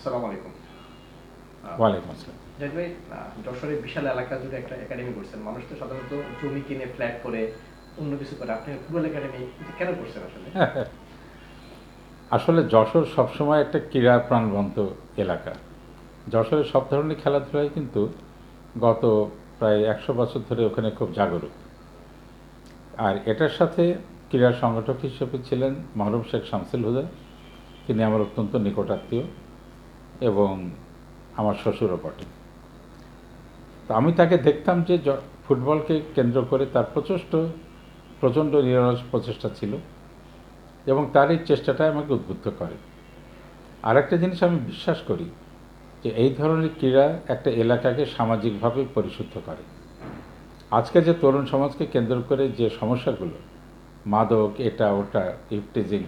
আসসালামু আলাইকুম। ওয়ালাইকুম আসসালাম। জাহিদ ভাই যশোরের বিশাল এলাকা জুড়ে একটা একাডেমি করছেন। মানুষ তো সাধারণত জমি কিনে ফ্ল্যাট করে অন্য কিছু করে। আপনি ফুটবল একাডেমি কেন করছেন আসলে? আসলে যশোর সবসময় একটা ক্রীড়া প্রাণবন্ত এলাকা। যশোরের সব ধরনের খেলাধুলাই কিন্তু গত প্রায় একশো বছর ধরে ওখানে খুব জাগরুক। আর এটার সাথে ক্রীড়া সংগঠক হিসেবে ছিলেন মহরম শেখ শামসুল হুদা। তিনি আমার অত্যন্ত নিকটাত্মীয়। এবং আমার শ্বশুরও বটে। তো আমি তাকে দেখতাম যে ফুটবলকে কেন্দ্র করে তার প্রচেষ্ট, প্রচণ্ড নিরলস প্রচেষ্টা ছিল এবং তার এই চেষ্টাটাই আমাকে উদ্বুদ্ধ করে। আরেকটা জিনিস আমি বিশ্বাস করি যে এই ধরনের ক্রীড়া একটা এলাকাকে সামাজিকভাবে পরিশুদ্ধ করে। আজকে যে তরুণ সমাজকে কেন্দ্র করে যে সমস্যাগুলো, মাদক, এটা, ওটা, ইফটিজিং,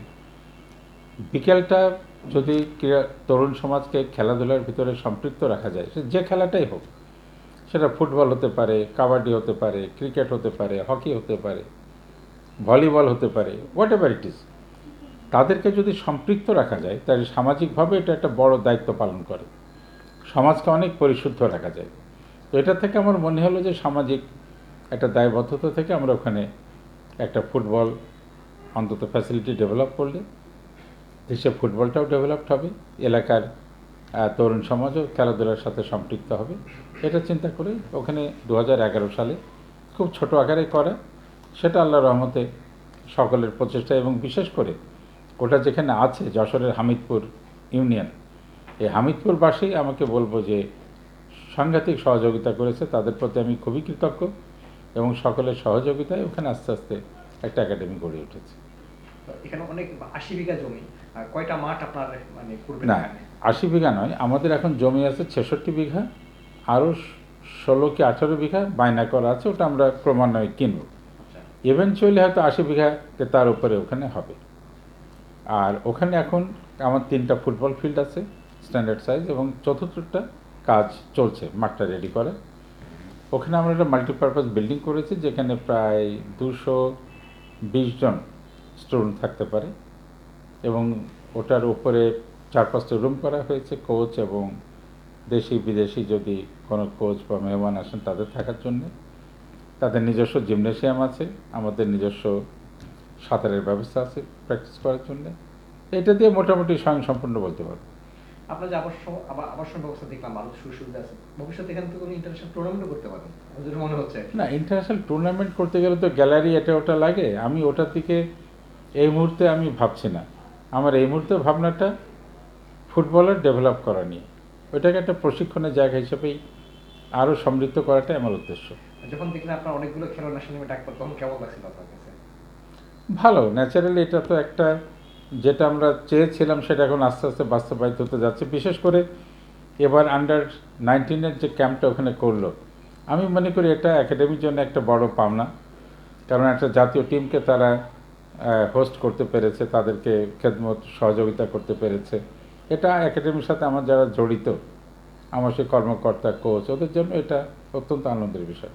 বিকেলটা যদি ক্রীড়া, তরুণ সমাজকে খেলাধুলার ভিতরে সম্পৃক্ত রাখা যায়, সে যে খেলাটাই হোক, সেটা ফুটবল হতে পারে, কাবাডি হতে পারে, ক্রিকেট হতে পারে, হকি হতে পারে, ভলিবল হতে পারে হোয়াট এভার ইট ইজ তাদেরকে যদি সম্পৃক্ত রাখা যায়, তাহলে সামাজিকভাবে এটা একটা বড় দায়িত্ব পালন করে। সমাজকে অনেক পরিশুদ্ধ রাখা যায়। তো এটা থেকে আমার মনে হলো যে সামাজিক একটা দায়বদ্ধতা থেকে আমরা ওখানে একটা ফুটবল অন্তত ফ্যাসিলিটি ডেভেলপ করলে দেশে ফুটবলটাও ডেভেলপড হবে, এলাকার তরুণ সমাজও খেলাধুলার সাথে সম্পৃক্ত হবে। এটা চিন্তা করে ওখানে দু হাজার এগারো সালে খুব ছোট আকারে করা, সেটা আল্লাহ রহমতে সকলের প্রচেষ্টা এবং বিশেষ করে ওটা যেখানে আছে, যশোরের হামিদপুর ইউনিয়ন, এই হামিদপুরবাসী আমাকে বলব যে সাংঘাতিক সহযোগিতা করেছে, তাদের প্রতি আমি খুবই কৃতজ্ঞ এবং সকলের সহযোগিতায় ওখানে আস্তে আস্তে একটা একাডেমি গড়ে উঠেছে। এখানে অনেক আশি বিঘা জমি কয়টা মাঠ আপনার মানে পূর্বে না আশি বিঘা নয় আমাদের এখন জমি আছে ছেষট্টি বিঘা আরও ষোলো কি আঠারো বিঘা বায়না করা আছে ওটা আমরা ক্রমান্বয়ে কিনব। আচ্ছা। ইভেনচুয়ালি হয়তো আশি বিঘাকে তার উপরে ওখানে হবে। আর ওখানে এখন আমার তিনটা ফুটবল ফিল্ড আছে স্ট্যান্ডার্ড সাইজ এবং চতুর্থটা কাজ চলছে মাঠটা রেডি করে। ওখানে আমরা একটা মাল্টিপারপাস বিল্ডিং করেছি যেখানে প্রায় দুশো বিশ জন স্টুডেন্ট থাকতে পারে। এবং ওটার উপরে চার পাঁচটা রুম করা হয়েছে কোচ এবং দেশি বিদেশি যদি কোনো কোচ বা মেহমান আসেন তাদের থাকার জন্য। তাদের নিজস্ব জিমনেশিয়াম আছে আমাদের নিজস্ব সাঁতারের ব্যবস্থা আছে প্র্যাকটিস করার জন্য। এটা দিয়ে মোটামুটি স্বয়ংসম্পূর্ণ বলতে পারব। আপনার যে আবাসন আবাসন ব্যবস্থা দেখলাম ভালো সুবিধা আছে। ভবিষ্যতে এখান থেকে কোনো ইন্টারন্যাশনাল টুর্নামেন্টও করতে পারেন মনে হচ্ছে না ইন্টারন্যাশনাল টুর্নামেন্ট করতে গেলে তো গ্যালারি এটা ওটা লাগে। আমি ওটার দিকে এই মুহূর্তে আমি ভাবছি না। আমার এই মুহূর্তে ভাবনাটা ফুটবলার ডেভেলপ করা নিয়ে। ওইটাকে একটা প্রশিক্ষণের জায়গা হিসেবেই আরও সমৃদ্ধ করাটাই আমার উদ্দেশ্য। যখন দেখলেন আপনার অনেকগুলো খেলোয়াড় ন্যাশনাল টিমে ডাক তখন কেমন লাগছিল আপনার কাছে? ভালো ন্যাচারালি এটা তো একটা যেটা আমরা চেয়েছিলাম সেটা এখন আস্তে আস্তে বাস্তবায়িত হতে যাচ্ছে। বিশেষ করে এবার আন্ডার নাইনটিনের যে ক্যাম্পটা ওখানে করল আমি মনে করি এটা একাডেমির জন্য একটা বড় পাওনা। কারণ একটা জাতীয় টিমকে তারা হোস্ট করতে পেরেছে, তাদেরকে খেদমত, সহযোগিতা করতে পেরেছে। এটা একাডেমির সাথে আমার যারা জড়িত, আমার সে কর্মকর্তা কোচ ওদের জন্য এটা অত্যন্ত আনন্দের বিষয়।